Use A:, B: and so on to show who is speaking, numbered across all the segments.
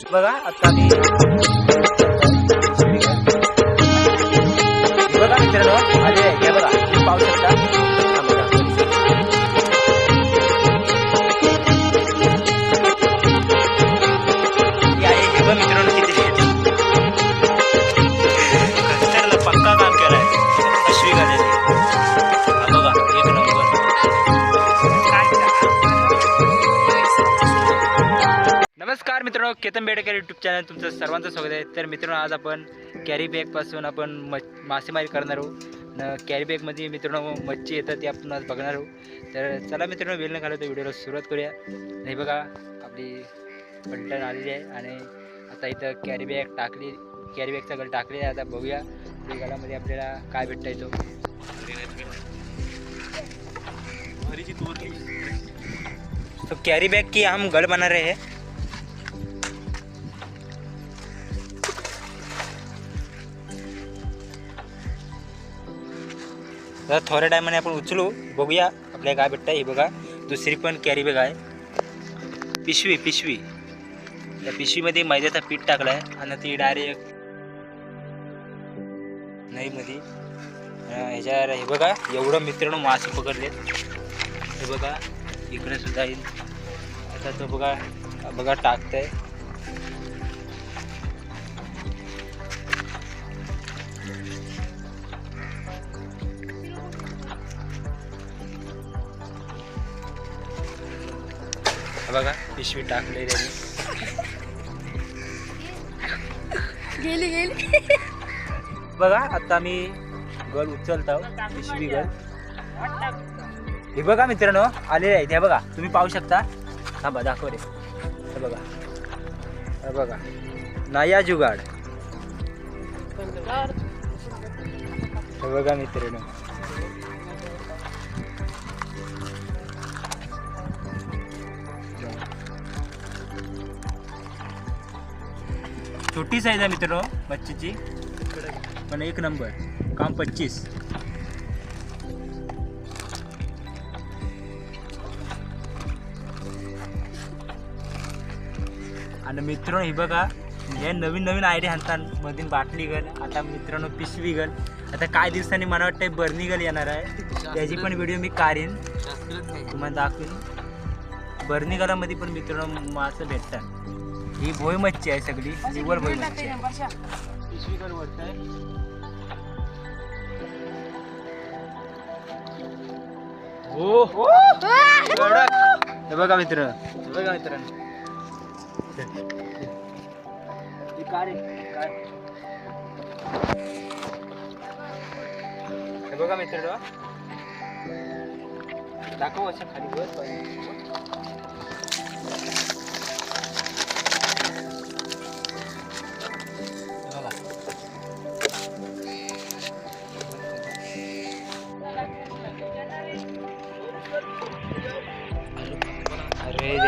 A: बघा आता मी बघा मित्रांनो आले. नमस्कार मित्रांनो केतन बेडेकर यूट्यूब चॅनल तुमचं सर्वांचं स्वागत आहे. तर मित्रांनो आज आपण कॅरी बॅगपासून आपण म मासेमारी करणार आहोत. न कॅरी बॅगमध्ये मित्रांनो मच्छी येतात ती आपण आज बघणार आहोत. तर चला मित्रांनो वेळ न घालवता व्हिडिओला सुरुवात करूया. हे बघा आपली पलटण आलेली आहे आणि आता इथं कॅरी बॅग टाकली कॅरी बॅगचा गल टाकली आहे. आता बघूया त्या गलामध्ये आपल्याला काय भेटता येतो तो कैरी की हम गढ़ बना रहे हैं तर थोड्या टायमाने आपण उचलू. बघूया आपल्या काय भेटतं हे बघा. दुसरी पण कॅरी बॅग आहे. पिशवी पिशवी. त्या पिशवीमध्ये मैद्याचा पीठ टाकला आहे आणि ती डायरेक्ट नाही ह्याच्या ह्याच्यावर हे बघा. एवढं मित्रांनो मासे पकडले हे बघा. इकडे सुद्धा येईल. आता तो बघा. बघा टाकतंय. बघा पिशवी टाकले त्यांनी.
B: गेली गेली.
A: बघा आता मी गल उचलत आहो पिशवी गल. हे बघा मित्रांनो आलेले आहेत हे बघा तुम्ही पाहू शकता. थांबा दाखव रे. हे बघा. हे बघा. नाया जुगाड. हे बघा मित्रांनो. छोटी साईज आहे मित्रांनो मच्छीची पण एक नंबर काम पच्चीस. आणि मित्रांनो हे बघा हे नवीन नवीन आयडिया आणतात मधून बाटली गल आता मित्रांनो पिशवी गल आता काय दिवसांनी मला वाटतं बर्नी गल येणार आहे. त्याची पण व्हिडिओ मी काढीन. तुम्हाला दाखवीन. बर्नी गलामध्ये पण मित्रांनो मासं भेटतात. ही भोय मच्छी आहे सगळी निव्वळ भोय मच्छी आहे. पिशवी गल वरतंय हो बघा मित्र हे बघा मित्रांनो. बघा मित्रांनो. दाखव असं खाली बस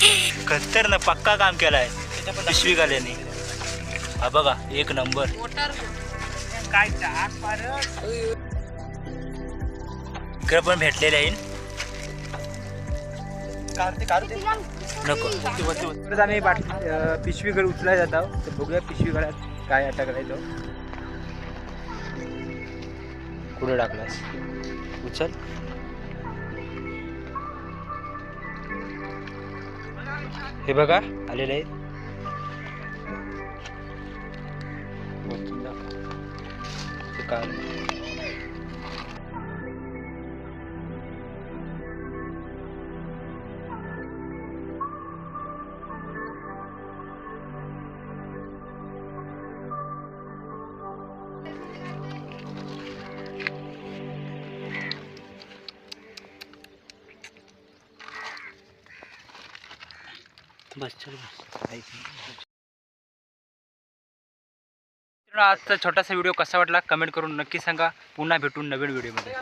A: ना पक्का काम केलाय. पिशवी घाल्याने. हा बघा एक नंबर. इकडे पण भेटलेले आहे नको. आम्ही बाट अं, पिशवी गड उचलाय जात आहोत. तर बघूया पिशवी गडात काय अटकलाय तो. कुठे टाकलास? उचल. हे बघा आलेले आहेत. काय
C: बस चल बस.
A: आजचा छोटासा व्हिडिओ कसा वाटला? कमेंट करून नक्की सांगा. पुन्हा भेटून नवीन व्हिडिओमध्ये.